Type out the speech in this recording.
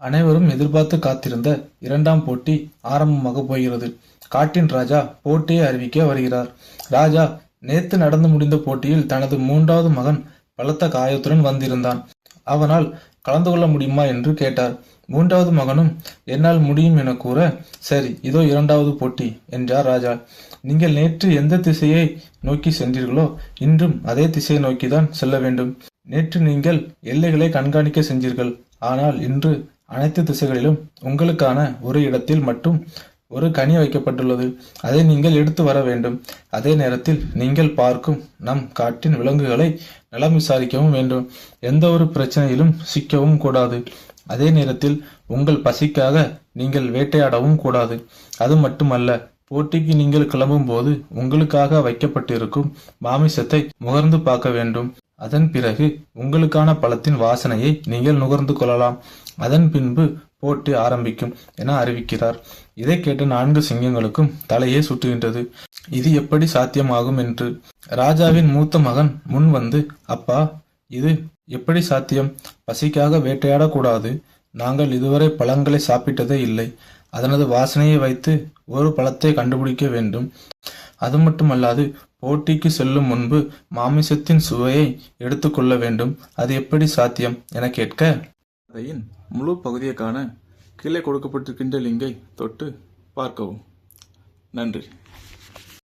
அனைவரும் எதிர்பார்த்து காத்திருந்த இரண்டாம் போட்டி ஆரம்பமாக போகிறது. காட்டின் ராஜா போட்டியை அறிவிக்க வருகிறார். ராஜா நேத்து நடந்து முடிந்த போட்டியில் தனது மூன்றாவது மகன் பலத்த காயத்துடன் வந்திருந்தான். அவனால் கலந்து கொள்ள முடியுமா என்று கேட்டார். மூன்றாவது மகனும் என்னால் முடியும் என கூற சரி இதோ இரண்டாவது போட்டி என்றார் ராஜா. நீங்கள் நேற்று எந்த திசையை நோக்கி சென்றீர்களோ இன்றும் அதே திசையை நோக்கிதான் செல்ல வேண்டும். நேற்று நீங்கள் எல்லைகளை கண்காணிக்க சென்றீர்கள். ஆனால் இன்று அனைத்து திசைகளிலும் உங்களுக்கான ஒரு இடத்தில் மட்டும் ஒரு கனி வைக்கப்பட்டுள்ளது. அதை நீங்கள் எடுத்து வர வேண்டும். அதே நேரத்தில் நீங்கள் பார்க்கும் நம் காட்டின் விலங்குகளை நலம் விசாரிக்கவும் வேண்டும். எந்த ஒரு பிரச்சனையிலும் சிக்கவும் கூடாது. அதே நேரத்தில் உங்கள் பசிக்காக நீங்கள் வேட்டையாடவும் கூடாது. அது மட்டுமல்ல போட்டிக்கு நீங்கள் கிளம்பும் போது உங்களுக்காக வைக்கப்பட்டிருக்கும் மாமிசத்தை முகர்ந்து பார்க்க வேண்டும். அதன் பிறகு உங்களுக்கான பழத்தின் வாசனையை நீங்கள் நுகர்ந்து கொள்ளலாம். அதன் பின்பு போட்டி ஆரம்பிக்கும் என அறிவிக்கிறார். இதை கேட்ட நான்கு சிங்கங்களுக்கும் தலையே சுட்டுகின்றது. இது எப்படி சாத்தியமாகும் என்று? ராஜாவின் மூத்த மகன் முன் வந்து அப்பா இது எப்படி சாத்தியம்? பசிக்காக வேட்டையாடக்கூடாது. நாங்கள் இதுவரை பழங்களை சாப்பிட்டதே இல்லை. அதனது வாசனையை வைத்து ஒரு பழத்தை கண்டுபிடிக்க வேண்டும். அது மட்டுமல்லாது போட்டிக்கு செல்லும் முன்பு மாமிசத்தின் சுவையை எடுத்துக்கொள்ள வேண்டும். அது எப்படி சாத்தியம் என கேட்க? கதையின் முழு பகுதியை காண கீழே கொடுக்கப்பட்டிருக்கின்ற லிங்கை தொட்டு பார்க்கவும். நன்றி.